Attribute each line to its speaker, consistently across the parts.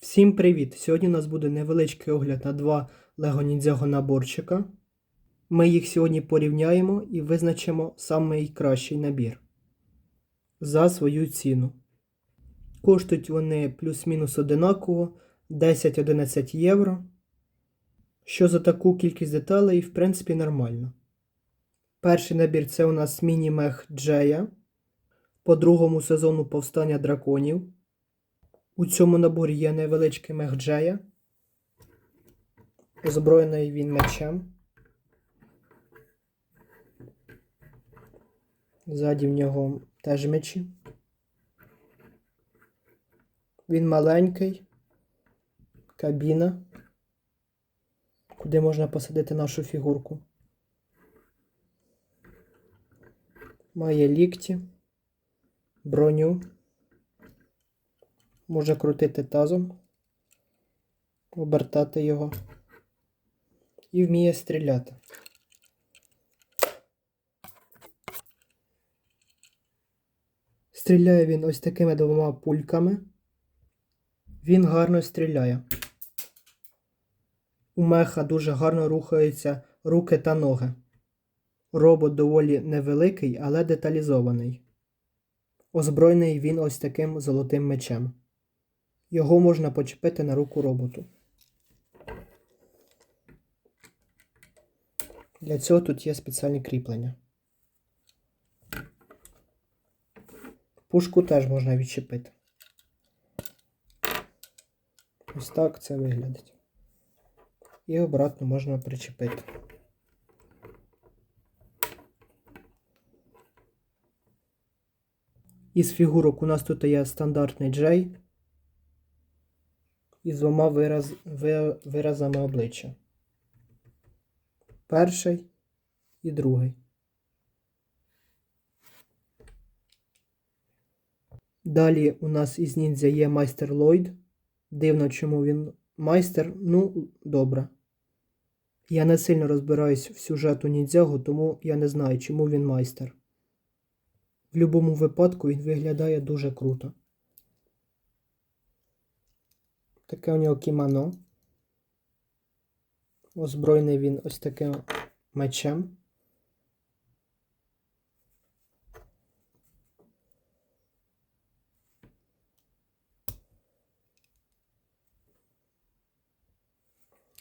Speaker 1: Всім привіт! Сьогодні у нас буде невеличкий огляд на два Lego Ninjago наборчика. Ми їх сьогодні порівняємо і визначимо найкращий набір за свою ціну. Коштують вони плюс-мінус одинаково 10-11 євро. Що за таку кількість деталей, в принципі, нормально. Перший набір це у нас міні-мех Джея по другому сезону Повстання драконів. У цьому наборі є невеличкий мех Джея. Озброєний він мечем. Ззаді в нього теж мечі. Він маленький. Кабіна, куди можна посадити нашу фігурку. Має лікті, броню. Може крутити тазом, обертати його і вміє стріляти. Стріляє він ось такими двома пульками. Він гарно стріляє. У меха дуже гарно рухаються руки та ноги. Робот доволі невеликий, але деталізований. Озброєний він ось таким золотим мечем. Його можна почепити на руку роботу. Для цього тут є спеціальні кріплення. Пушку теж можна відчепити. Ось так це виглядить. І обратно можна причепити. Із фігурок у нас тут є стандартний Джей із двома вираз, виразами обличчя. Перший і другий. Далі у нас із ніндзя є майстер Ллойд. Дивно, чому він майстер. Ну, добре. Я не сильно розбираюсь в сюжету ніндзягу, тому я не знаю, чому він майстер. В будь-якому випадку він виглядає дуже круто. Таке у нього кімано. Озброєний він ось таким мечем.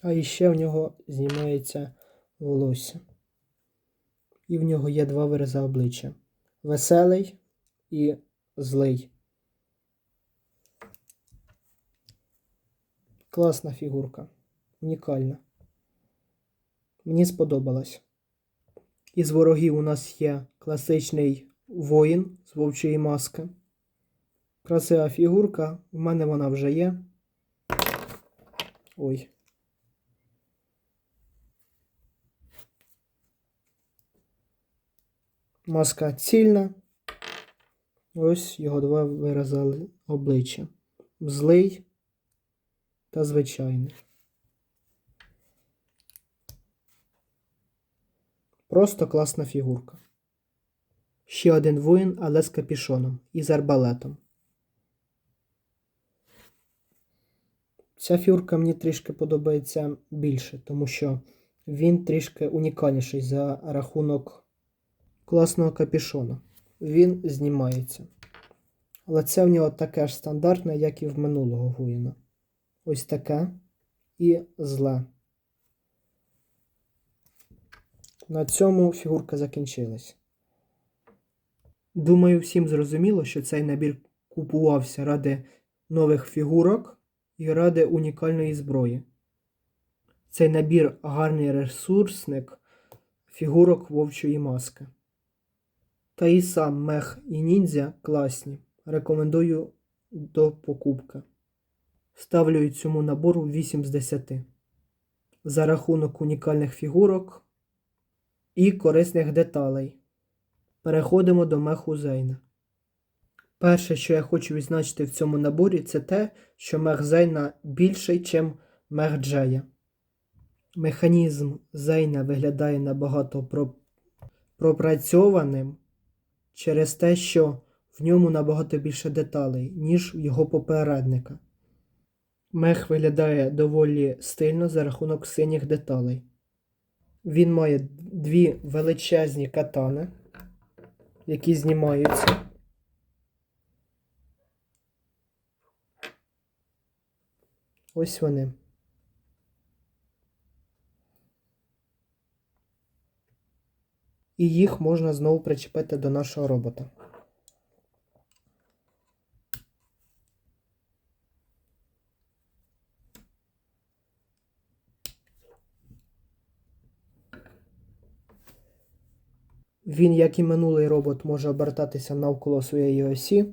Speaker 1: А іще в нього знімається волосся. І в нього є два вирази обличчя. Веселий і злий. Класна фігурка. Унікальна. Мені сподобалась. Із ворогів у нас є класичний воїн з вовчої маски. Красива фігурка. У мене вона вже є. Ой. Маска цільна. Ось його два вирази обличчя. Злий та звичайний. Просто класна фігурка. Ще один воїн, але з капішоном і з арбалетом. Ця фігурка мені трішки подобається більше, тому що він трішки унікальніший за рахунок класного капішона. Він знімається. Але це в нього таке ж стандартне, як і в минулого воїна ось таке і зле. На цьому фігурка закінчилась. Думаю, всім зрозуміло, що цей набір купувався ради нових фігурок і ради унікальної зброї. Цей набір гарний ресурсник фігурок вовчої маски. Та і сам мех і ніндзя класні. Рекомендую до покупки. Ставлю цьому набору 8 з 10. За рахунок унікальних фігурок і корисних деталей. Переходимо до меху Зейна. Перше, що я хочу відзначити в цьому наборі, це те, що мех Зейна більший, ніж мех Джея. Механізм Зейна виглядає набагато пропрацьованим через те, що в ньому набагато більше деталей, ніж в його попередника. Мех виглядає доволі стильно за рахунок синіх деталей. Він має дві величезні катани, які знімаються. Ось вони. І їх можна знову причепити до нашого робота. Він, як і минулий робот, може обертатися навколо своєї осі.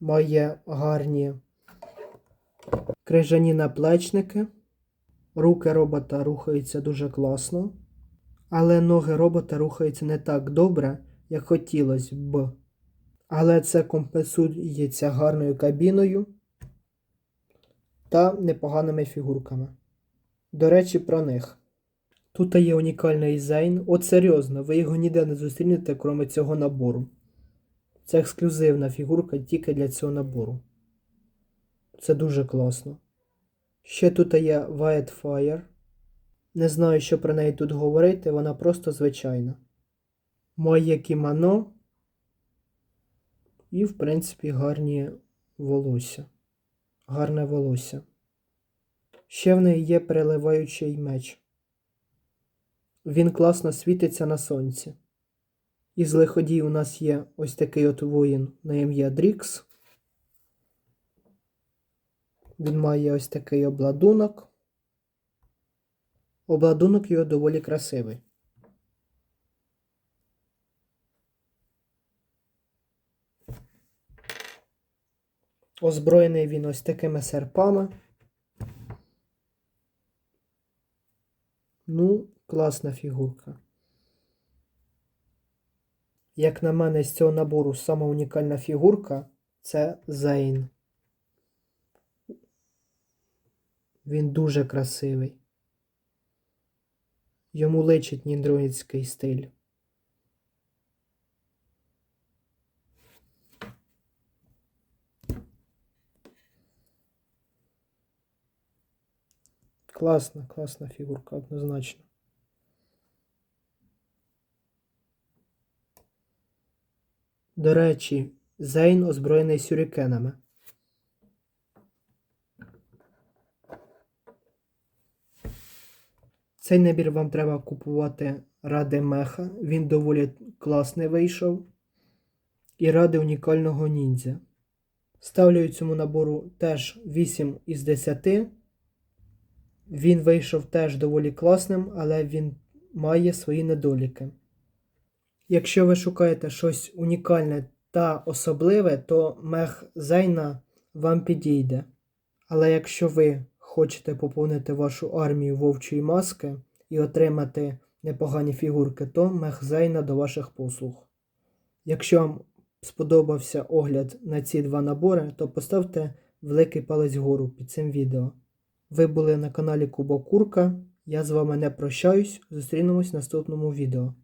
Speaker 1: Має гарні крижані наплечники. Руки робота рухаються дуже класно. Але ноги робота рухаються не так добре, як хотілося б. Але це компенсується гарною кабіною та непоганими фігурками. До речі, про них. Тут є унікальний Зейн. От серйозно, ви його ніде не зустрінете, крім цього набору. Це ексклюзивна фігурка тільки для цього набору. Це дуже класно. Ще тут є Wildfire. Не знаю, що про неї тут говорити, вона просто звичайна. Має кімано. І, в принципі, гарні волосся. Гарне волосся. Ще в неї є переливаючий меч. Він класно світиться на сонці. Із лиходій у нас є ось такий от воїн на ім'я Дрікс. Він має ось такий обладунок. Обладунок його доволі красивий. Озброєний він ось такими серпами. Ну, класна фігурка. Як на мене, з цього набору сама унікальна фігурка це Зейн. Він дуже красивий. Йому личить ніндроїдський стиль. Класна, класна фігурка, однозначно. До речі, Зейн озброєний сюрікенами. Цей набір вам треба купувати ради меха. Він доволі класний вийшов. І ради унікального ніндзя. Ставлю цьому набору теж 8 із 10. Він вийшов теж доволі класним, але він має свої недоліки. Якщо ви шукаєте щось унікальне та особливе, то мех Зейна вам підійде. Але якщо ви хочете поповнити вашу армію вовчої маски і отримати непогані фігурки, то мех Зейна до ваших послуг. Якщо вам сподобався огляд на ці два набори, то поставте великий палець вгору під цим відео. Ви були на каналі Кубокурка. Я з вами не прощаюсь. Зустрінемось в наступному відео.